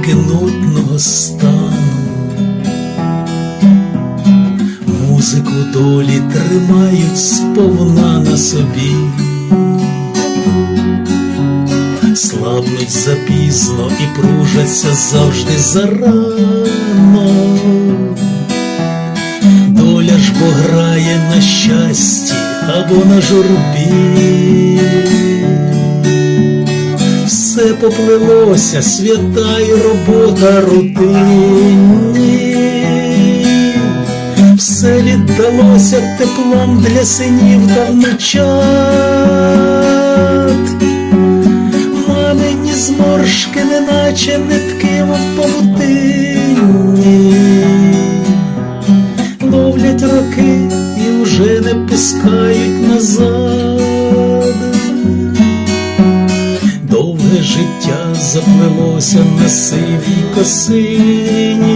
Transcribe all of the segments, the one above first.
сторінки нудного стану, музику долі тримають сповна на собі, слабнуть запізно і пружаться завжди зарано. Доля ж бо грає на щасті або на журбі. Все поплилося, свята й робота рутинні. Все віддалося теплом для синів та внучат. Мамині зморшки, неначе нитки в павутинні ловлять роки і вже не пускають заплелося на сивій косині,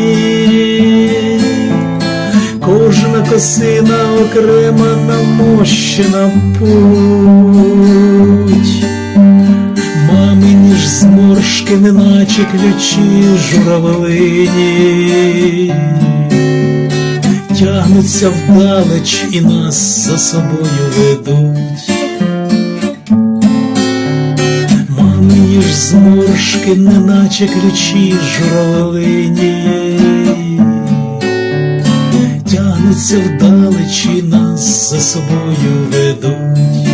кожна косина окрема намощена путь. Мамині ж зморшки, неначе ключі журавлині тягнуться вдалеч і нас за собою ведуть. Зморшки, неначе ключі журавлині, тягнуться вдалеч і нас за собою ведуть.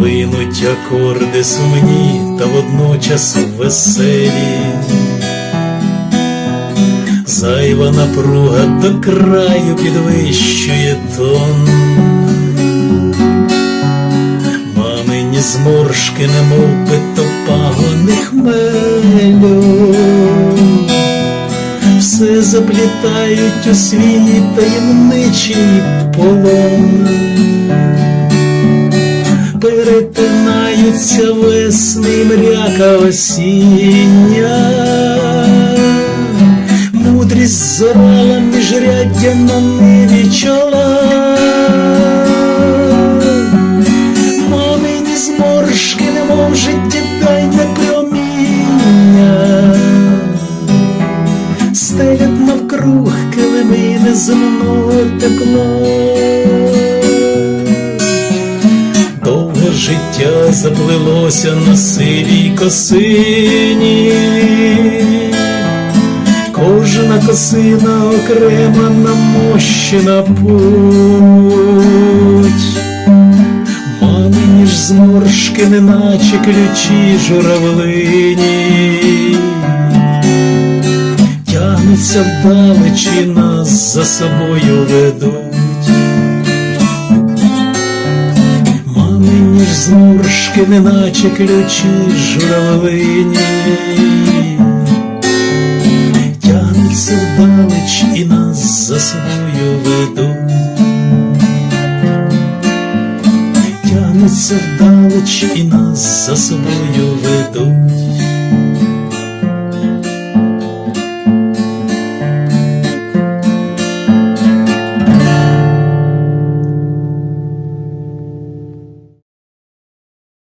Линуть акорди сумні та водночас веселі. Зайва напруга до краю підвищує тон. Зморшки, немов би то пагони хмелю. Все заплітають у свій таємничий полон. Перетинаються весни й мряка осіння. Мудрість зорала міжряддя на ниві чола. Стелять навкруг килими неземного тепла. Довге життя заплилося на сивій косині. Кожна косина окрема намощена путь. Мамині ж зморшки, неначе ключі журавлині. Тягнуться вдалеч і нас за собою ведуть. Мамині ж зморшки, неначе ключі журавлині. Тягнуться вдалеч і нас за собою ведуть. Тягнуться вдалеч і нас за собою ведуть.